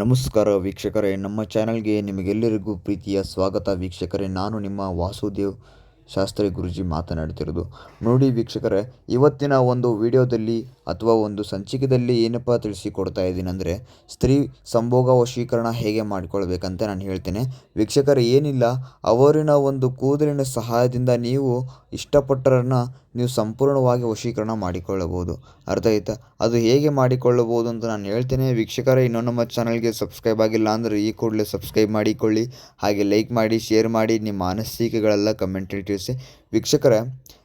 ನಮಸ್ಕಾರ ವೀಕ್ಷಕರೇ, ನಮ್ಮ ಚಾನಲ್ಗೆ ನಿಮಗೆಲ್ಲರಿಗೂ ಪ್ರೀತಿಯ ಸ್ವಾಗತ. ವೀಕ್ಷಕರೇ, ನಾನು ನಿಮ್ಮ ವಾಸುದೇವ್ ಶಾಸ್ತ್ರಿ ಗುರುಜಿ ಮಾತನಾಡ್ತಿರೋದು. ನೋಡಿ ವೀಕ್ಷಕರೇ, ಇವತ್ತಿನ ಒಂದು ವಿಡಿಯೋದಲ್ಲಿ ಅಥವಾ ಒಂದು ಸಂಚಿಕೆಯಲ್ಲಿ ಏನಪ್ಪ ತಿಳಿಸಿಕೊಡ್ತಾ ಇದ್ದೀನಿ ಅಂದರೆ, ಸ್ತ್ರೀ ಸಂಭೋಗ ವಶೀಕರಣ ಹೇಗೆ ಮಾಡಿಕೊಳ್ಬೇಕಂತ ನಾನು ಹೇಳ್ತೇನೆ. ವೀಕ್ಷಕರೇ, ಏನಿಲ್ಲ, ಅವರಿನ ಒಂದು ಕೂದಲಿನ ಸಹಾಯದಿಂದ ನೀವು ಇಷ್ಟಪಟ್ಟರನ್ನು ನೀವು ಸಂಪೂರ್ಣವಾಗಿ ವಶೀಕರಣ ಮಾಡಿಕೊಳ್ಳಬಹುದು. ಅರ್ಥ ಆಯಿತಾ ಅದು ಹೇಗೆ ಮಾಡಿಕೊಳ್ಳಬಹುದು ಅಂತ ನಾನು ಹೇಳ್ತೇನೆ. ವೀಕ್ಷಕರೇ ಇನ್ನೂ ನಮ್ಮ ಚಾನಲ್ಗೆ ಸಬ್ಸ್ಕ್ರೈಬ್ ಆಗಿಲ್ಲ ಅಂದರೆ ಈ ಕೂಡಲೇ ಸಬ್ಸ್ಕ್ರೈಬ್ ಮಾಡಿಕೊಳ್ಳಿ. ಹಾಗೆ ಲೈಕ್ ಮಾಡಿ, ಶೇರ್ ಮಾಡಿ, ನಿಮ್ಮ ಅನಿಸಿಕೆಗಳೆಲ್ಲ ಕಮೆಂಟಲ್ಲಿ ತಿಳಿಸಿ. ವೀಕ್ಷಕರೇ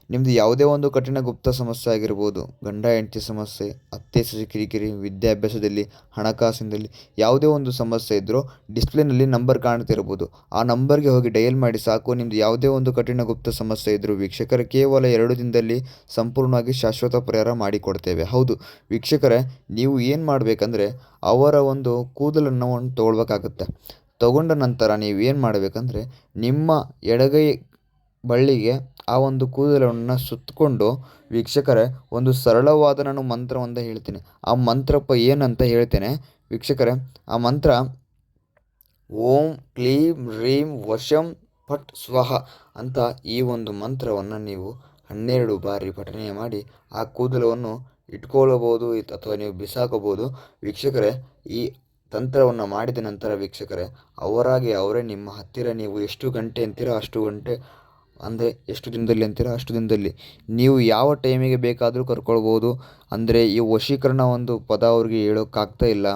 ನಿಮ್ಮದು ಯಾವುದೇ ಒಂದು ಕಠಿಣ ಗುಪ್ತ ಸಮಸ್ಯೆ ಆಗಿರ್ಬೋದು, ಗಂಡ, ಹೆಂಡತಿ ಸಮಸ್ಯೆ, ಅತ್ತೆ, ಸೊಸೆ, ಕಿರಿಕಿರಿ, ವಿದ್ಯಾಭ್ಯಾಸದಲ್ಲಿ, ಹಣಕಾಸಿನಲ್ಲಿ ಯಾವುದೇ ಒಂದು ಸಮಸ್ಯೆ ಇದ್ದರೂ ಡಿಸ್ಪ್ಲೇನಲ್ಲಿ ನಂಬರ್ ಕಾಣ್ತಿರ್ಬೋದು. ಆ ನಂಬರ್ಗೆ ಹೋಗಿ ಡಯಲ್ ಮಾಡಿ ಸಾಕು. ನಿಮ್ಮದು ಯಾವುದೇ ಒಂದು ಕಠಿಣ ಗುಪ್ತ ಸಮಸ್ಯೆ ಇದ್ದರೂ ವೀಕ್ಷಕರ ಕೇವಲ ಎರಡು ದಿನದಲ್ಲಿ ಸಂಪೂರ್ಣವಾಗಿ ಶಾಶ್ವತ ಪರಿಹಾರ ಮಾಡಿಕೊಡ್ತೇವೆ. ಹೌದು, ವೀಕ್ಷಕರೇ, ನೀವು ಏನು ಮಾಡಬೇಕಂದ್ರೆ ಅವರ ಒಂದು ಕೂದಲನ್ನು ಒಂದು ತೊಗೊಳ್ಬೇಕಾಗುತ್ತೆ. ತಗೊಂಡ ನಂತರ ನೀವು ಏನು ಮಾಡಬೇಕಂದ್ರೆ ನಿಮ್ಮ ಎಡಗೈ ಬಳ್ಳಿಗೆ ಆ ಒಂದು ಕೂದಲನ್ನು ಸುತ್ತಕೊಂಡು, ವೀಕ್ಷಕರೇ, ಒಂದು ಸರಳವಾದ ನಾನು ಮಂತ್ರವನ್ನು ಹೇಳ್ತೀನಿ. ಆ ಮಂತ್ರಪ್ಪ ಏನಂತ ಹೇಳ್ತೇನೆ? ವೀಕ್ಷಕರೇ, ಆ ಮಂತ್ರ, ಓಂ ಕ್ಲೀಂ ರೀಂ ವಶಂ ಪಟ್ ಸ್ವಹ ಅಂತ ಈ ಒಂದು ಮಂತ್ರವನ್ನು ನೀವು ಹನ್ನೆರಡು ಬಾರಿ ಪಠನೆ ಮಾಡಿ ಆ ಕೂದಲವನ್ನು ಇಟ್ಕೊಳ್ಳಬಹುದು ಅಥವಾ ನೀವು ಬಿಸಾಕಬಹುದು. ವೀಕ್ಷಕರೇ, ಈ ತಂತ್ರವನ್ನು ಮಾಡಿದ ನಂತರ ವೀಕ್ಷಕರೇ, ಅವರಾಗಿ ಅವರೇ ನಿಮ್ಮ ಹತ್ತಿರ ನೀವು ಎಷ್ಟು ಗಂಟೆ ಅಂತೀರೋ ಅಷ್ಟು ಗಂಟೆ ಅಂದರೆ ಎಷ್ಟು ದಿನದಲ್ಲಿ ಅಂತೀರೋ? ಅಷ್ಟು ದಿನದಲ್ಲಿ. ನೀವು ಯಾವ ಟೈಮಿಗೆ ಬೇಕಾದರೂ ಕರ್ಕೊಳ್ಬೋದು. ಅಂದರೆ ಈ ವಶೀಕರಣ ಒಂದು ಪದ ಅವ್ರಿಗೆ ಹೇಳೋಕ್ಕಾಗ್ತಾ ಇಲ್ಲ.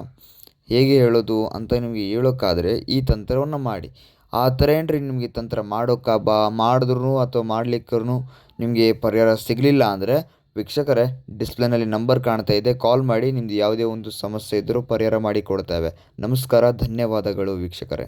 ಹೇಗೆ ಹೇಳೋದು ಅಂತ ನಿಮಗೆ ಹೇಳೋಕ್ಕಾದರೆ ಈ ತಂತ್ರವನ್ನು ಮಾಡಿ. ಆ ಥರ ಏನ್ರಿ ನಿಮಗೆ ತಂತ್ರ ಮಾಡೋಕ್ಕ ಬಾ ಮಾಡಿದ್ರು ಅಥವಾ ಮಾಡ್ಲಿಕ್ಕೂ ನಿಮಗೆ ಪರಿಹಾರ ಸಿಗಲಿಲ್ಲ ಅಂದರೆ ವೀಕ್ಷಕರೇ ಡಿಸ್ಪ್ಲೇನಲ್ಲಿ ನಂಬರ್ ಕಾಣ್ತಾ ಇದೆ. ಕಾಲ್ ಮಾಡಿ ನಿಮ್ಮದು ಯಾವುದೇ ಒಂದು ಸಮಸ್ಯೆ ಇದ್ದರೂ ಪರಿಹಾರ ಮಾಡಿಕೊಡ್ತೇವೆ ನಮಸ್ಕಾರ, ಧನ್ಯವಾದಗಳು ವೀಕ್ಷಕರೇ.